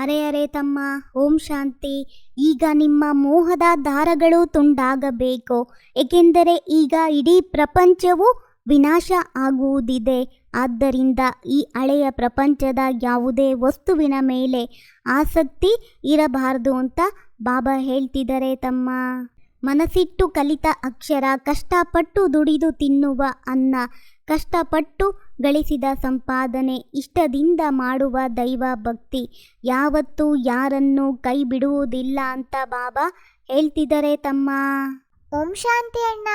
ಅರೆ ಅರೆ ತಮ್ಮ, ಓಂ ಶಾಂತಿ. ಈಗ ನಿಮ್ಮ ಮೋಹದ ದಾರಗಳು ತುಂಡಾಗಬೇಕು. ಏಕೆಂದರೆ ಈಗ ಇಡೀ ಪ್ರಪಂಚವು ವಿನಾಶ ಆಗುವುದಿದೆ. ಆದ್ದರಿಂದ ಈ ಹಳೆಯ ಪ್ರಪಂಚದ ಯಾವುದೇ ವಸ್ತುವಿನ ಮೇಲೆ ಆಸಕ್ತಿ ಇರಬಾರದು ಅಂತ ಬಾಬಾ ಹೇಳ್ತಿದ್ದಾರೆ ತಮ್ಮ. ಮನಸ್ಸಿಟ್ಟು ಕಲಿತ ಅಕ್ಷರ, ಕಷ್ಟಪಟ್ಟು ದುಡಿದು ತಿನ್ನುವ ಅನ್ನ, ಕಷ್ಟಪಟ್ಟು ಗಳಿಸಿದ ಸಂಪಾದನೆ, ಇಷ್ಟದಿಂದ ಮಾಡುವ ದೈವ ಭಕ್ತಿ. ಯಾವತ್ತೂ ಯಾರನ್ನು ಕೈ ಬಿಡುವುದಿಲ್ಲ ಅಂತ ಬಾಬಾ ಹೇಳ್ತಿದ್ದಾರೆ ತಮ್ಮ. ಓಂ ಶಾಂತಿ ಅಣ್ಣ.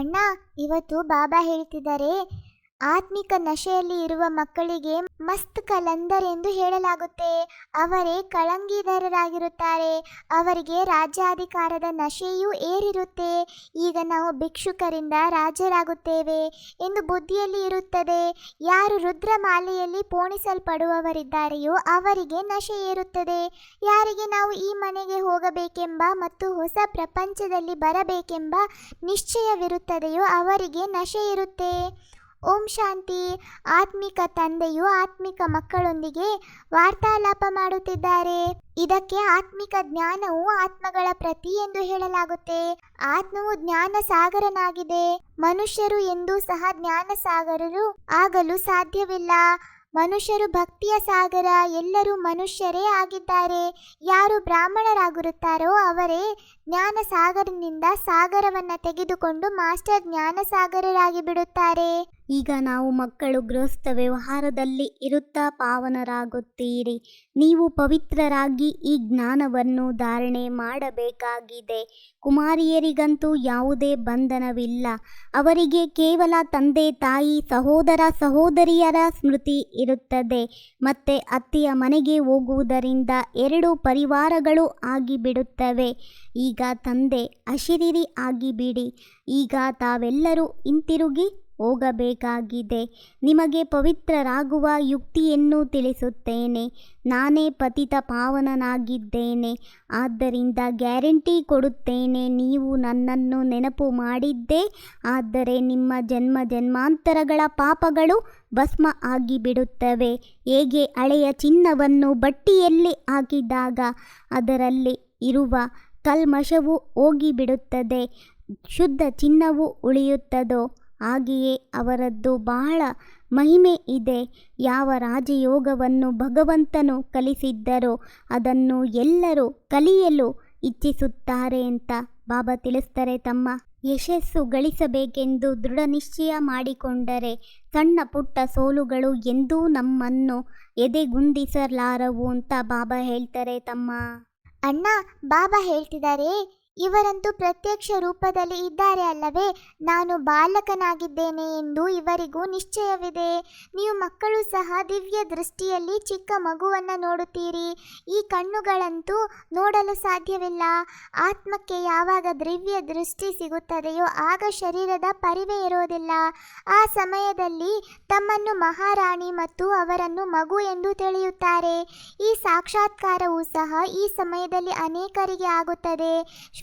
ಅಣ್ಣ, ಇವತ್ತು ಬಾಬಾ ಹೇಳ್ತಿದ್ದಾರೆ ಆತ್ಮಿಕ ನಶೆಯಲ್ಲಿ ಇರುವ ಮಕ್ಕಳಿಗೆ ಮಸ್ತ್ ಕಲಂದರ್ ಎಂದು ಹೇಳಲಾಗುತ್ತೆ. ಅವರೇ ಕಳಂಗಿದಾರರಾಗಿರುತ್ತಾರೆ. ಅವರಿಗೆ ರಾಜ್ಯಾಧಿಕಾರದ ನಶೆಯೂ ಏರಿರುತ್ತೆ. ಈಗ ನಾವು ಭಿಕ್ಷುಕರಿಂದ ರಾಜರಾಗುತ್ತೇವೆ ಎಂದು ಬುದ್ಧಿಯಲ್ಲಿ ಇರುತ್ತದೆ. ಯಾರು ರುದ್ರಮಾಲೆಯಲ್ಲಿ ಪೋಣಿಸಲ್ಪಡುವವರಿದ್ದಾರೆಯೋ ಅವರಿಗೆ ನಶೆ ಏರುತ್ತದೆ. ಯಾರಿಗೆ ನಾವು ಈ ಮನೆಗೆ ಹೋಗಬೇಕೆಂಬ ಮತ್ತು ಹೊಸ ಪ್ರಪಂಚದಲ್ಲಿ ಬರಬೇಕೆಂಬ ನಿಶ್ಚಯವಿರುತ್ತದೆಯೋ ಅವರಿಗೆ ನಶೆ ಇರುತ್ತೆ. ಓಂ ಶಾಂತಿ. ಆತ್ಮಿಕ ತಂದೆಯು ಆತ್ಮಿಕ ಮಕ್ಕಳೊಂದಿಗೆ ವಾರ್ತಾಲಾಪ ಮಾಡುತ್ತಿದ್ದಾರೆ. ಇದಕ್ಕೆ ಆತ್ಮಿಕ ಜ್ಞಾನವು ಆತ್ಮಗಳ ಪ್ರತಿ ಎಂದು ಹೇಳಲಾಗುತ್ತೆ. ಆತ್ಮವು ಜ್ಞಾನ ಸಾಗರನಾಗಿದೆ ಮನುಷ್ಯರು ಎಂದೂ ಸಹ ಜ್ಞಾನ ಸಾಗರರು ಆಗಲು ಸಾಧ್ಯವಿಲ್ಲ. ಮನುಷ್ಯರು ಭಕ್ತಿಯ ಸಾಗರ, ಎಲ್ಲರೂ ಮನುಷ್ಯರೇ ಆಗಿದ್ದಾರೆ. ಯಾರು ಬ್ರಾಹ್ಮಣರಾಗಿರುತ್ತಾರೋ ಅವರೇ ಜ್ಞಾನ ಸಾಗರನಿಂದ ಸಾಗರವನ್ನು ತೆಗೆದುಕೊಂಡು ಮಾಸ್ಟರ್ ಜ್ಞಾನ ಸಾಗರರಾಗಿ ಬಿಡುತ್ತಾರೆ. ಈಗ ನಾವು ಮಕ್ಕಳು ಗೃಹಸ್ಥ ವ್ಯವಹಾರದಲ್ಲಿ ಇರುತ್ತಾ ಪಾವನರಾಗುತ್ತೀರಿ. ನೀವು ಪವಿತ್ರರಾಗಿ ಈ ಜ್ಞಾನವನ್ನು ಧಾರಣೆ ಮಾಡಬೇಕಾಗಿದೆ. ಕುಮಾರಿಯರಿಗಂತೂ ಯಾವುದೇ ಬಂಧನವಿಲ್ಲ. ಅವರಿಗೆ ಕೇವಲ ತಂದೆ, ತಾಯಿ, ಸಹೋದರ, ಸಹೋದರಿಯರ ಸ್ಮೃತಿ ಇರುತ್ತದೆ. ಮತ್ತೆ ಅತ್ತೆಯ ಮನೆಗೆ ಹೋಗುವುದರಿಂದ ಎರಡು ಪರಿವಾರಗಳು ಆಗಿಬಿಡುತ್ತವೆ. ಈಗ ತಂದೆ, ಅಶಿರಿರಿ ಆಗಿಬಿಡಿ. ಈಗ ತಾವೆಲ್ಲರೂ ಹಿಂತಿರುಗಿ ಹೋಗಬೇಕಾಗಿದೆ. ನಿಮಗೆ ಪವಿತ್ರರಾಗುವ ಯುಕ್ತಿಯನ್ನು ತಿಳಿಸುತ್ತೇನೆ. ನಾನೇ ಪತಿತ ಪಾವನನಾಗಿದ್ದೇನೆ. ಆದ್ದರಿಂದ ಗ್ಯಾರಂಟಿ ಕೊಡುತ್ತೇನೆ. ನೀವು ನನ್ನನ್ನು ನೆನಪು ಮಾಡಿದ್ದೇ ಆದರೆ ನಿಮ್ಮ ಜನ್ಮ ಜನ್ಮಾಂತರಗಳ ಪಾಪಗಳು ಭಸ್ಮ ಆಗಿಬಿಡುತ್ತವೆ. ಹೇಗೆ ಹಳೆಯ ಚಿನ್ನವನ್ನು ಬಟ್ಟಿಯಲ್ಲಿ ಹಾಕಿದಾಗ ಅದರಲ್ಲಿ ಇರುವ ಕಲ್ಮಶವು ಹೋಗಿಬಿಡುತ್ತದೆ. ಶುದ್ಧ ಚಿನ್ನವು ಉಳಿಯುತ್ತದೋ? ಹಾಗೆಯೇ ಅವರದ್ದು ಬಹಳ ಮಹಿಮೆ ಇದೆ. ಯಾವ ರಾಜಯೋಗವನ್ನು ಭಗವಂತನು ಕಲಿಸಿದ್ದರೋ ಅದನ್ನು ಎಲ್ಲರೂ ಕಲಿಯಲು ಇಚ್ಛಿಸುತ್ತಾರೆ ಅಂತ ಬಾಬಾ ತಿಳಿಸ್ತಾರೆ. ತಮ್ಮ ಯಶಸ್ಸು ಗಳಿಸಬೇಕೆಂದು ದೃಢ ನಿಶ್ಚಯ ಮಾಡಿಕೊಂಡರೆ ಸಣ್ಣ ಪುಟ್ಟ ಸೋಲುಗಳು ಎಂದೂ ನಮ್ಮನ್ನು ಎದೆಗುಂದಿಸಲಾರವು ಅಂತ ಬಾಬಾ ಹೇಳ್ತಾರೆ ತಮ್ಮ. ಅಣ್ಣ, ಬಾಬಾ ಹೇಳ್ತಿದ್ದಾರೆ ಇವರಂತೂ ಪ್ರತ್ಯಕ್ಷ ರೂಪದಲ್ಲಿ ಇದ್ದಾರೆ ಅಲ್ಲವೇ? ನಾನು ಬಾಲಕನಾಗಿದ್ದೇನೆ ಎಂದು ಇವರಿಗೂ ನಿಶ್ಚಯವಿದೆ. ನೀವು ಮಕ್ಕಳು ಸಹ ದಿವ್ಯ ದೃಷ್ಟಿಯಲ್ಲಿ ಚಿಕ್ಕ ಮಗುವನ್ನು ನೋಡುತ್ತೀರಿ. ಈ ಕಣ್ಣುಗಳಂತೂ ನೋಡಲು ಸಾಧ್ಯವಿಲ್ಲ. ಆತ್ಮಕ್ಕೆ ಯಾವಾಗ ದಿವ್ಯ ದೃಷ್ಟಿ ಸಿಗುತ್ತದೆಯೋ ಆಗ ಶರೀರದ ಪರಿವೆ ಇರೋದಿಲ್ಲ ಆ ಸಮಯದಲ್ಲಿ ತಮ್ಮನ್ನು ಮಹಾರಾಣಿ ಮತ್ತು ಅವರನ್ನು ಮಗು ಎಂದು ತಿಳಿಯುತ್ತಾರೆ. ಈ ಸಾಕ್ಷಾತ್ಕಾರವೂ ಸಹ ಈ ಸಮಯದಲ್ಲಿ ಅನೇಕರಿಗೆ ಆಗುತ್ತದೆ.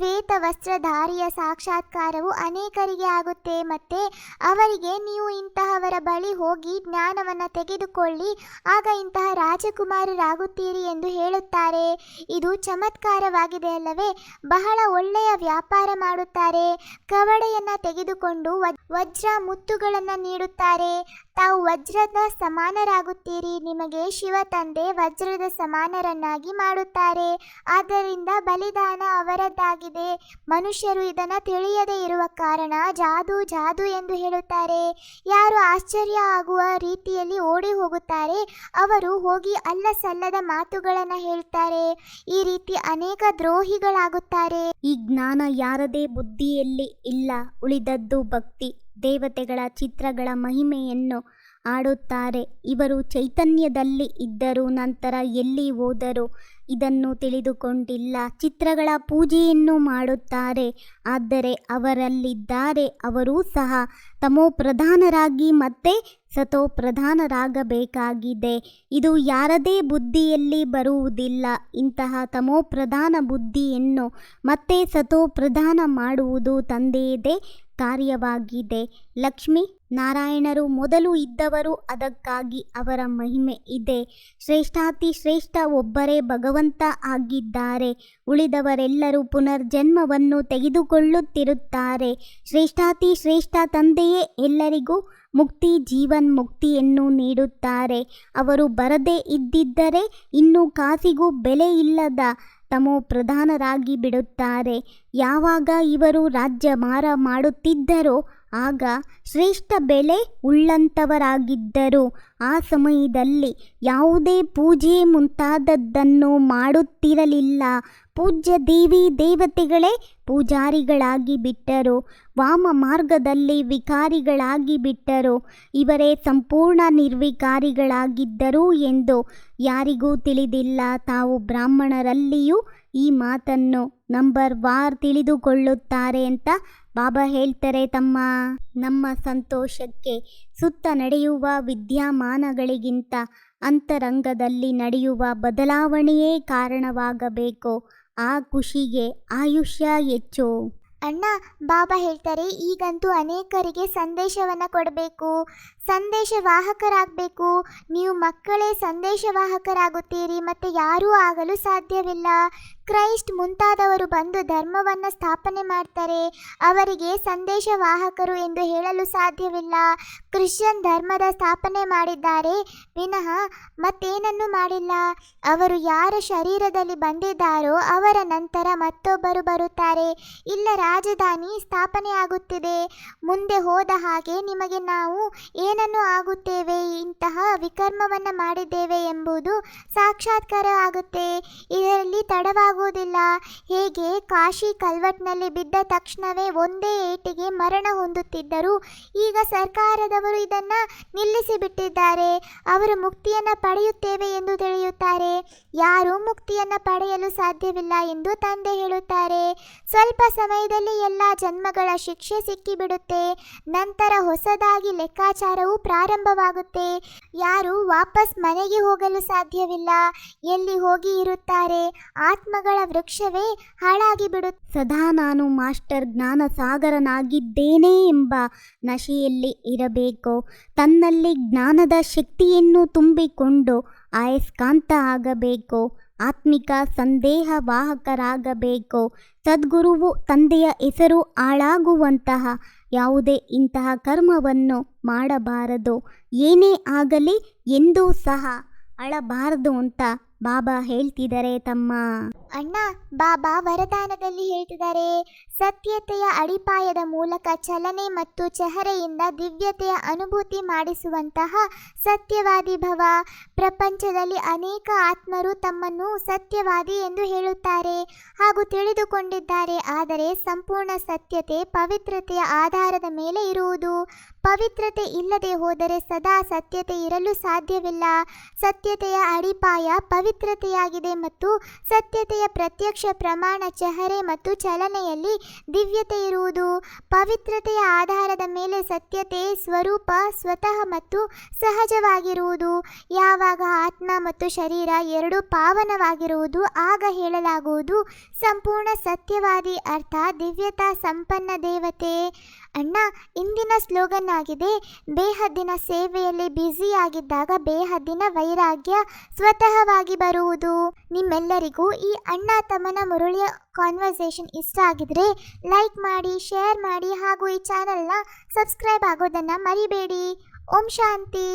ಶ್ವೇತ ವಸ್ತ್ರಧಾರಿಯ ಸಾಕ್ಷಾತ್ಕಾರವು ಅನೇಕರಿಗೆ ಆಗುತ್ತೆ. ಮತ್ತೆ ಅವರಿಗೆ ನೀವು ಇಂತಹವರ ಬಳಿ ಹೋಗಿ ಜ್ಞಾನವನ್ನ ತೆಗೆದುಕೊಳ್ಳಿ. ಆಗ ಇಂತಹ ರಾಜಕುಮಾರರಾಗುತ್ತೀರಿ ಎಂದು ಹೇಳುತ್ತಾರೆ. ಇದು ಚಮತ್ಕಾರವಾಗಿದೆ ಅಲ್ಲವೇ? ಬಹಳ ಒಳ್ಳೆಯ ವ್ಯಾಪಾರ ಮಾಡುತ್ತಾರೆ. ಕವಡೆಯನ್ನ ತೆಗೆದುಕೊಂಡು ವಜ್- ವಜ್ರ ಮುತ್ತುಗಳನ್ನು ನೀಡುತ್ತಾರೆ. ತಾವು ವಜ್ರದ ಸಮಾನರಾಗುತ್ತೀರಿ. ನಿಮಗೆ ಶಿವ ತಂದೆ ವಜ್ರದ ಸಮಾನರನ್ನಾಗಿ ಮಾಡುತ್ತಾರೆ. ಆದ್ದರಿಂದ ಬಲಿದಾನ ಅವರದ್ದಾಗಿದೆ. ಮನುಷ್ಯರು ಇದನ್ನು ತಿಳಿಯದೇ ಇರುವ ಕಾರಣ ಜಾದು ಜಾದು ಎಂದು ಹೇಳುತ್ತಾರೆ. ಯಾರು ಆಶ್ಚರ್ಯ ಆಗುವ ರೀತಿಯಲ್ಲಿ ಓಡಿ ಹೋಗುತ್ತಾರೆ, ಅವರು ಹೋಗಿ ಅಲ್ಲ ಸಲ್ಲದ ಮಾತುಗಳನ್ನು ಹೇಳ್ತಾರೆ. ಈ ರೀತಿ ಅನೇಕ ದ್ರೋಹಿಗಳಾಗುತ್ತಾರೆ. ಈ ಜ್ಞಾನ ಯಾರದೇ ಬುದ್ಧಿಯಲ್ಲಿ ಇಲ್ಲ. ಉಳಿದದ್ದು ಭಕ್ತಿ. ದೇವತೆಗಳ ಚಿತ್ರಗಳ ಮಹಿಮೆಯನ್ನು ಆಡುತ್ತಾರೆ ಇವರು ಚೈತನ್ಯದಲ್ಲಿ ಇದ್ದರು ನಂತರ ಎಲ್ಲಿ ಹೋದರು ಇದನ್ನು ತಿಳಿದುಕೊಂಡಿಲ್ಲ. ಚಿತ್ರಗಳ ಪೂಜೆಯನ್ನು ಮಾಡುತ್ತಾರೆ. ಆದರೆ ಅವರಲ್ಲಿದ್ದಾರೆ, ಅವರೂ ಸಹ ತಮೋ ಪ್ರಧಾನರಾಗಿ ಮತ್ತೆ ಸತೋ ಪ್ರಧಾನರಾಗಬೇಕಾಗಿದೆ ಇದು ಯಾರದೇ ಬುದ್ಧಿಯಲ್ಲಿ ಬರುವುದಿಲ್ಲ. ಇಂತಹ ತಮೋ ಪ್ರಧಾನ ಬುದ್ಧಿಯನ್ನು ಮತ್ತೆ ಸತೋ ಪ್ರಧಾನ ಮಾಡುವುದು ತಂದೆಯದೇ ಕಾರ್ಯವಾಗಿದೆ. ಲಕ್ಷ್ಮಿ, ನಾರಾಯಣರು ಮೊದಲು ಇದ್ದವರು ಅದಕ್ಕಾಗಿ ಅವರ ಮಹಿಮೆ ಇದೆ. ಶ್ರೇಷ್ಠಾತಿ ಶ್ರೇಷ್ಠ ಒಬ್ಬರೇ ಭಗವಂತ ಆಗಿದ್ದಾರೆ. ಉಳಿದವರೆಲ್ಲರೂ ಪುನರ್ಜನ್ಮವನ್ನು ತೆಗೆದುಕೊಳ್ಳುತ್ತಿರುತ್ತಾರೆ. ಶ್ರೇಷ್ಠಾತಿ ಶ್ರೇಷ್ಠ ತಂದೆಯೇ ಎಲ್ಲರಿಗೂ ಮುಕ್ತಿ, ಜೀವನ್ ಮುಕ್ತಿಯನ್ನು ನೀಡುತ್ತಾರೆ. ಅವರು ಬರದೇ ಇದ್ದಿದ್ದರೆ ಇನ್ನು ಕಾಸಿಗೂ ಬೆಲೆ ಇಲ್ಲದ ತಮೋ ಪ್ರಧಾನರಾಗಿ ಬಿಡುತ್ತಾರೆ. ಯಾವಾಗ ಇವರು ರಾಜ್ಯ ಮಾರ ಮಾಡುತ್ತಿದ್ದರೋ ಆಗ ಶ್ರೇಷ್ಠ ಬೆಲೆ ಉಳ್ಳಂಥವರಾಗಿದ್ದರು ಆ ಸಮಯದಲ್ಲಿ ಯಾವುದೇ ಪೂಜೆ ಮುಂತಾದದ್ದನ್ನು ಮಾಡುತ್ತಿರಲಿಲ್ಲ. ಪೂಜ್ಯ ದೇವಿ ದೇವತೆಗಳೇ ಪೂಜಾರಿಗಳಾಗಿ ಬಿಟ್ಟರು, ವಾಮ ಮಾರ್ಗದಲ್ಲಿ ವಿಕಾರಿಗಳಾಗಿ ಬಿಟ್ಟರು. ಇವರೇ ಸಂಪೂರ್ಣ ನಿರ್ವಿಕಾರಿಗಳಾಗಿದ್ದರು ಎಂದು ಯಾರಿಗೂ ತಿಳಿದಿಲ್ಲ. ತಾವು ಬ್ರಾಹ್ಮಣರಲ್ಲಿಯೂ ಈ ಮಾತನ್ನು ನಂಬರ್ ವಾರ್ ತಿಳಿದುಕೊಳ್ಳುತ್ತಾರೆ ಅಂತ ಬಾಬಾ ಹೇಳ್ತಾರೆ. ತಮ್ಮ, ನಮ್ಮ ಸಂತೋಷಕ್ಕೆ ಸುತ್ತ ನಡೆಯುವ ವಿದ್ಯಮಾನಗಳಿಗಿಂತ ಅಂತರಂಗದಲ್ಲಿ ನಡೆಯುವ ಬದಲಾವಣೆಯೇ ಕಾರಣವಾಗಬೇಕು? ಆ ಖುಷಿಗೆ ಆಯುಷ್ಯ ಹೆಚ್ಚು. ಅಣ್ಣ, ಬಾಬಾ ಹೇಳ್ತಾರೆ, ಈಗಂತೂ ಅನೇಕರಿಗೆ ಸಂದೇಶವನ್ನು ಕೊಡಬೇಕು. ಸಂದೇಶವಾಹಕರಾಗಬೇಕು. ನೀವು ಮಕ್ಕಳೇ ಸಂದೇಶವಾಹಕರಾಗುತ್ತೀರಿ, ಮತ್ತು ಯಾರೂ ಆಗಲು ಸಾಧ್ಯವಿಲ್ಲ. ಕ್ರೈಸ್ಟ್ ಮುಂತಾದವರು ಬಂದು ಧರ್ಮವನ್ನು ಸ್ಥಾಪನೆ ಮಾಡ್ತಾರೆ. ಅವರಿಗೆ ಸಂದೇಶವಾಹಕರು ಎಂದು ಹೇಳಲು ಸಾಧ್ಯವಿಲ್ಲ. ಕ್ರಿಶ್ಚಿಯನ್ ಧರ್ಮದ ಸ್ಥಾಪನೆ ಮಾಡಿದ್ದಾರೆ. ವಿನಃ ಮತ್ತೇನನ್ನು ಮಾಡಿಲ್ಲ. ಅವರು ಯಾರ ಶರೀರದಲ್ಲಿ ಬಂದಿದ್ದಾರೋ ಅವರ ನಂತರ ಮತ್ತೊಬ್ಬರು ಬರುತ್ತಾರೆ. ಇಲ್ಲ, ರಾಜಧಾನಿ ಸ್ಥಾಪನೆ ಆಗುತ್ತಿದೆ. ಮುಂದೆ ಹೋದ ಹಾಗೆ ನಿಮಗೆ ನಾವು ಏನನ್ನು ಆಗುತ್ತೇವೆ? ಇಂತಹ ವಿಕರ್ಮವನ್ನು ಮಾಡಿದ್ದೇವೆ ಎಂಬುದು ಸಾಕ್ಷಾತ್ಕಾರ ಆಗುತ್ತೆ. ಇದರಲ್ಲಿ ತಡವಾಗುವುದಿಲ್ಲ ಹೇಗೆ ಕಾಶಿ ಕಲ್ವಟ್ನಲ್ಲಿ ಬಿದ್ದ ತಕ್ಷಣವೇ ಒಂದೇ ಏಟಿಗೆ ಮರಣ ಹೊಂದುತ್ತಿದ್ದರು. ಈಗ ಸರ್ಕಾರದವರು ಇದನ್ನ ನಿಲ್ಲಿಸಿಬಿಟ್ಟಿದ್ದಾರೆ. ಅವರು ಮುಕ್ತಿಯನ್ನು ಪಡೆಯುತ್ತೇವೆ ಎಂದು ತಿಳಿಯುತ್ತಾರೆ. ಯಾರೂ ಮುಕ್ತಿಯನ್ನು ಪಡೆಯಲು ಸಾಧ್ಯವಿಲ್ಲ ಎಂದು ತಂದೆ ಹೇಳುತ್ತಾರೆ. ಸ್ವಲ್ಪ ಸಮಯದಲ್ಲಿ ಎಲ್ಲ ಜನ್ಮಗಳ ಶಿಕ್ಷೆ ಸಿಕ್ಕಿಬಿಡುತ್ತೆ. ನಂತರ ಹೊಸದಾಗಿ ಲೆಕ್ಕಾಚಾರವು ಪ್ರಾರಂಭವಾಗುತ್ತೆ. ಯಾರು ವಾಪಸ್ ಮನೆಗೆ ಹೋಗಲು ಸಾಧ್ಯವಿಲ್ಲ. ಎಲ್ಲಿ ಹೋಗಿ ಇರುತ್ತಾರೆ? ಆತ್ಮಗಳ ವೃಕ್ಷವೇ ಹಾಳಾಗಿ ಬಿಡು. ಸದಾ ನಾನು ಮಾಸ್ಟರ್ ಜ್ಞಾನ ಸಾಗರನಾಗಿದ್ದೇನೆ ಎಂಬ ನಶೆಯಲ್ಲಿ ಇರಬೇಕು. ತನ್ನಲ್ಲಿ ಜ್ಞಾನದ ಶಕ್ತಿಯನ್ನು ತುಂಬಿಕೊಂಡು ಆಯಸ್ಕಾಂತ ಆಗಬೇಕು. ಆತ್ಮಿಕ ಸಂದೇಹ ವಾಹಕರಾಗಬೇಕು ಸದ್ಗುರುವು ತಂದೆಯ ಹೆಸರು ಹಾಳಾಗುವಂತಹ ಯಾವುದೇ ಇಂತಹ ಕರ್ಮವನ್ನು ಮಾಡಬಾರದು. ಏನೇ ಆಗಲಿ ಎಂದೂ ಸಹ ಅಳಬಾರದು ಅಂತ ಬಾಬಾ ಹೇಳ್ತಿದ್ದಾರೆ ತಮ್ಮ. ಅಣ್ಣ ಬಾಬಾ ವರದಾನದಲ್ಲಿ ಹೇಳ್ತಿದ್ದಾರೆ. ಸತ್ಯತೆಯ ಅಡಿಪಾಯದ ಮೂಲಕ ಚಲನೆ ಮತ್ತು ಚಹರೆಯಿಂದ ದಿವ್ಯತೆಯ ಅನುಭೂತಿ ಮಾಡಿಸುವಂತಹ ಸತ್ಯವಾದಿ ಭವ. ಪ್ರಪಂಚದಲ್ಲಿ ಅನೇಕ ಆತ್ಮರು ತಮ್ಮನ್ನು ಸತ್ಯವಾದಿ ಎಂದು ಹೇಳುತ್ತಾರೆ ಹಾಗೂ ತಿಳಿದುಕೊಂಡಿದ್ದಾರೆ. ಆದರೆ ಸಂಪೂರ್ಣ ಸತ್ಯತೆ ಪವಿತ್ರತೆಯ ಆಧಾರದ ಮೇಲೆ ಇರುವುದು. ಪವಿತ್ರತೆ ಇಲ್ಲದೆ ಹೋದರೆ ಸದಾ ಸತ್ಯತೆ ಇರಲು ಸಾಧ್ಯವಿಲ್ಲ. ಸತ್ಯತೆಯ ಅಡಿಪಾಯ ಪವಿತ್ರತೆಯಾಗಿದೆ ಮತ್ತು ಸತ್ಯತೆಯ ಪ್ರತ್ಯಕ್ಷ ಪ್ರಮಾಣ ಚಹರೆ ಮತ್ತು ಚಲನೆಯಲ್ಲಿ ದಿವ್ಯತೆ ಇರುವುದು, ಪವಿತ್ರತೆಯ ಆಧಾರದ ಮೇಲೆ ಸತ್ಯತೆ, ಸ್ವರೂಪ, ಸ್ವತಃ ಮತ್ತು ಸಹಜವಾಗಿರುವುದು. ಯಾವಾಗ ಆತ್ಮ ಮತ್ತು ಶರೀರ ಎರಡೂ ಪಾವನವಾಗಿರುವುದು, ಆಗ ಹೇಳಲಾಗುವುದು ಸಂಪೂರ್ಣ ಸತ್ಯವಾದಿ ಅರ್ಥ ದಿವ್ಯತಾ ಸಂಪನ್ನ ದೇವತೆ. ಅಣ್ಣ, ಇಂದಿನ ಸ್ಲೋಗನ್ ಆಗಿದೆ, ಬೇಹದ್ದಿನ ಸೇವೆಯಲ್ಲಿ ಬ್ಯುಸಿಯಾಗಿದ್ದಾಗ ಬೇಹದ್ದಿನ ವೈರಾಗ್ಯ ಸ್ವತಃವಾಗಿ ಬರುವುದು ನಿಮ್ಮೆಲ್ಲರಿಗೂ ಈ ಅಣ್ಣ ತಮ್ಮನ ಮುರುಳಿಯ ಕಾನ್ವರ್ಸೇಷನ್ ಇಷ್ಟ ಆಗಿದ್ರೆ ಲೈಕ್ ಮಾಡಿ ಶೇರ್ ಮಾಡಿ ಹಾಗೂ ಈ ಚಾನಲ್ನ ಸಬ್ಸ್ಕ್ರೈಬ್ ಆಗೋದನ್ನು ಮರಿಬೇಡಿ ಓಂ ಶಾಂತಿ.